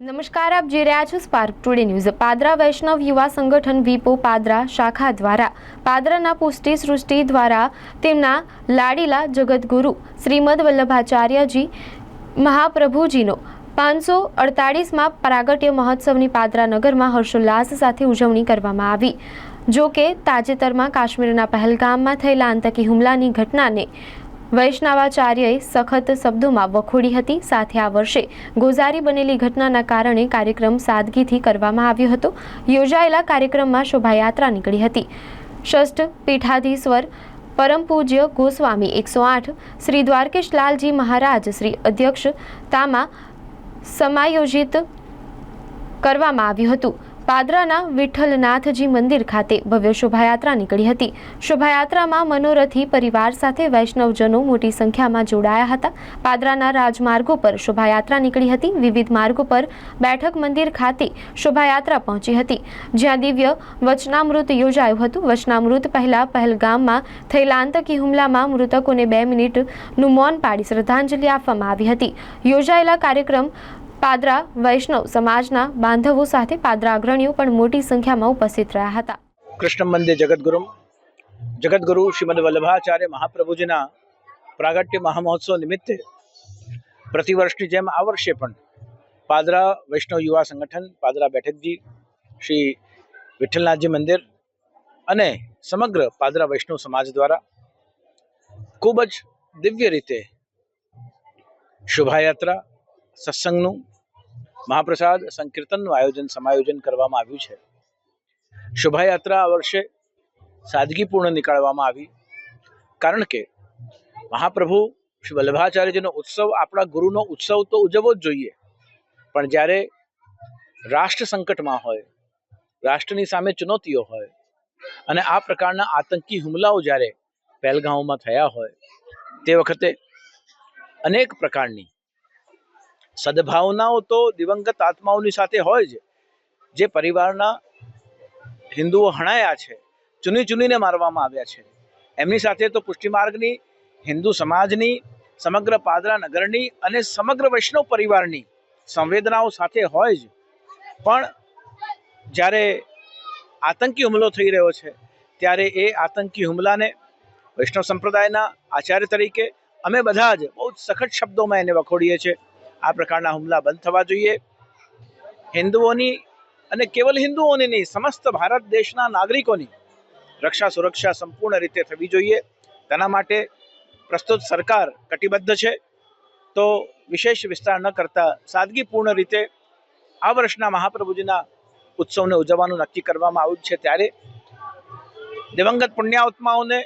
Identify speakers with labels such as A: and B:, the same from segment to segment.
A: નમસ્કાર, આપ જોઈ રહ્યા છો spark today news Padra Vaishnav Yuva Sangathan વીપો Padra શાખા દ્વારા પાદરાના પુષ્ટિ સૃષ્ટિ દ્વારા તેમના લાડીલા જગતગુરુ શ્રીમદ વલ્લભાચાર્યજી મહાપ્રભુજીનો પાંચસો અડતાળીસમાં પ્રાગટ્ય મહોત્સવની પાદરા નગરમાં હર્ષોલ્લાસ સાથે ઉજવણી કરવામાં આવી. જો કે તાજેતરમાં કાશ્મીરના પહેલગામમાં થયેલા આતંકી હુમલાની ઘટનાને વૈષ્ણવાચાર્યએ સખત શબ્દોમાં વખોડી હતી. સાથે આ વર્ષે ગોઝારી બનેલી ઘટનાના કારણે કાર્યક્રમ સાદગીથી કરવામાં આવ્યો હતો. યોજાયેલા કાર્યક્રમમાં શોભાયાત્રા નીકળી હતી. ષષ્ઠ પીઠાધીશ્વર પરમ પૂજ્ય ગોસ્વામી એકસો આઠ, શ્રી દ્વારકેશ લાલજી મહારાજ, શ્રી અધ્યક્ષતામાં સમાયોજિત કરવામાં આવ્યું હતું. પાદરાના વિઠ્ઠલનાથજી મંદિર ખાતે ભવ્ય શોભાયાત્રા નીકળી હતી. શોભાયાત્રામાં મનોરથી પરિવાર સાથે વૈષ્ણવજનો મોટી સંખ્યામાં જોડાયા હતા. પાદરાના રાજમાર્ગો પર શોભાયાત્રા નીકળી હતી. વિવિધ માર્ગો પર બેઠક મંદિર ખાતે શોભાયાત્રા પહોંચી હતી. જ્યાં દિવ્ય વચનામૃત યોજાયું હતું. વચનામૃત પહેલા પહેલગામમાં થયેલા આતંકી હુમલામાં મૃતકોને બે મિનિટનું મૌન પાડી શ્રદ્ધાંજલિ આપવામાં આવી હતી. યોજાયેલા કાર્યક્રમ પાદરા, વૈષ્ણવ સમાજના બાંધવો સાથે પાદરા અગ્રણીઓ પણ મોટી સંખ્યામાં ઉપસ્થિત રહ્યા હતા.
B: કૃષ્ણ મંદિર જગદગુરુ જગદગુરુ શ્રીમદ વલ્લભાચાર્ય મહાપ્રભુજીના પ્રાગટ્ય મહામહોત્સવ નિમિત્તે પ્રતિવર્ષની જેમ આ વર્ષે પણ પાદરા વૈષ્ણવ યુવા સંગઠન, પાદરા બેઠકજી, શ્રી વિઠ્ઠલનાથજી મંદિર અને સમગ્ર પાદરા વૈષ્ણવ સમાજ દ્વારા ખૂબ જ દિવ્ય રીતે શોભાયાત્રા, સત્સંગનું મહાપ્રસાદ સંકીર્તનનું આયોજન, સમાયોજન કરવામાં આવ્યું છે. શોભાયાત્રા આ વર્ષે સાદગીપૂર્ણ નીકાળવામાં આવી. કારણ કે મહાપ્રભુ શ્રી વલ્લભાચાર્યજીનો ઉત્સવ આપણા ગુરુનો ઉત્સવ તો ઉજવવો જ જોઈએ. પણ જ્યારે રાષ્ટ્ર સંકટમાં હોય, રાષ્ટ્રની સામે ચુનૌતીઓ હોય અને આ પ્રકારના આતંકી હુમલાઓ જ્યારે પહેલગાંવમાં થયા હોય, તે વખતે અનેક પ્રકારની સદભાવનાઓ તો દિવંગત આત્માઓની સાથે હોય જ. જે પરિવારના હિન્દુઓ હણાયા છે, ચૂની ચૂનીને મારવામાં આવ્યા છે. એમની સાથે તો પુષ્ટિમાર્ગની, હિન્દુ સમાજની, સમગ્ર પાદરા નગરની અને સમગ્ર વૈષ્ણવ પરિવારની સંવેદનાઓ સાથે હોય જ. પણ જ્યારે આતંકી હુમલો થઈ રહ્યો છે, ત્યારે એ આતંકી હુમલાને વૈષ્ણવ સંપ્રદાયના આચાર્ય તરીકે અમે બધા જ બહુ સખત શબ્દોમાં એને વખોડીએ છીએ. આ પ્રકારના હુમલા બંધ થવા જોઈએ. હિન્દુઓની અને કેવલ હિન્દુઓની નહીં, સમસ્ત ભારત દેશના નાગરિકોની રક્ષા સુરક્ષા સંપૂર્ણ રીતે થવી જોઈએ. તેના માટે પ્રસ્તુત સરકાર કટિબદ્ધ છે. તો વિશેષ વિસ્તાર ન કરતા સાદગીપૂર્ણ રીતે આ વર્ષના મહાપ્રભુજીના ઉત્સવને ઉજવવાનું નક્કી કરવામાં આવ્યું છે ત્યારે દિવંગત પુણ્યાત્માઓને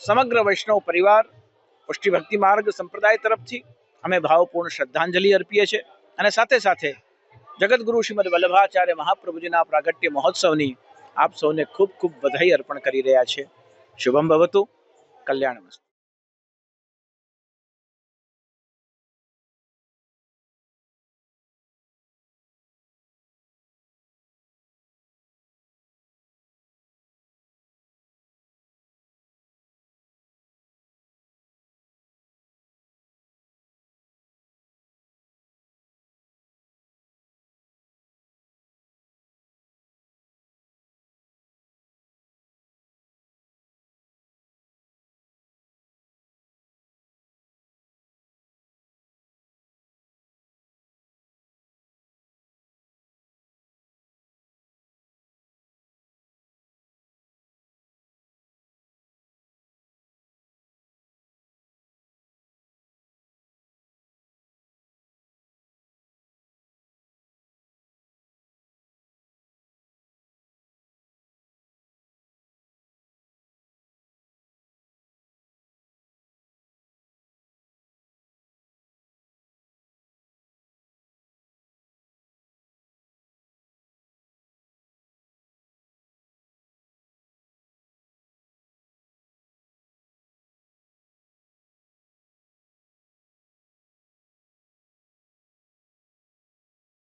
B: સમગ્ર વૈષ્ણવ પરિવાર, પુષ્ટિભક્તિ માર્ગ સંપ્રદાય તરફથી અમે ભાવપૂર્ણ શ્રદ્ધાંજલિ અર્પીએ છીએ અને સાથે સાથે જગતગુરુ શ્રીમદ વલ્લભાચાર્ય મહાપ્રભુજીના પ્રાગટ્ય મહોત્સવની આપ સૌને ખૂબ ખૂબ વધાઈ અર્પણ કરી રહ્યા છે શુભમ ભવતુ. કલ્યાણ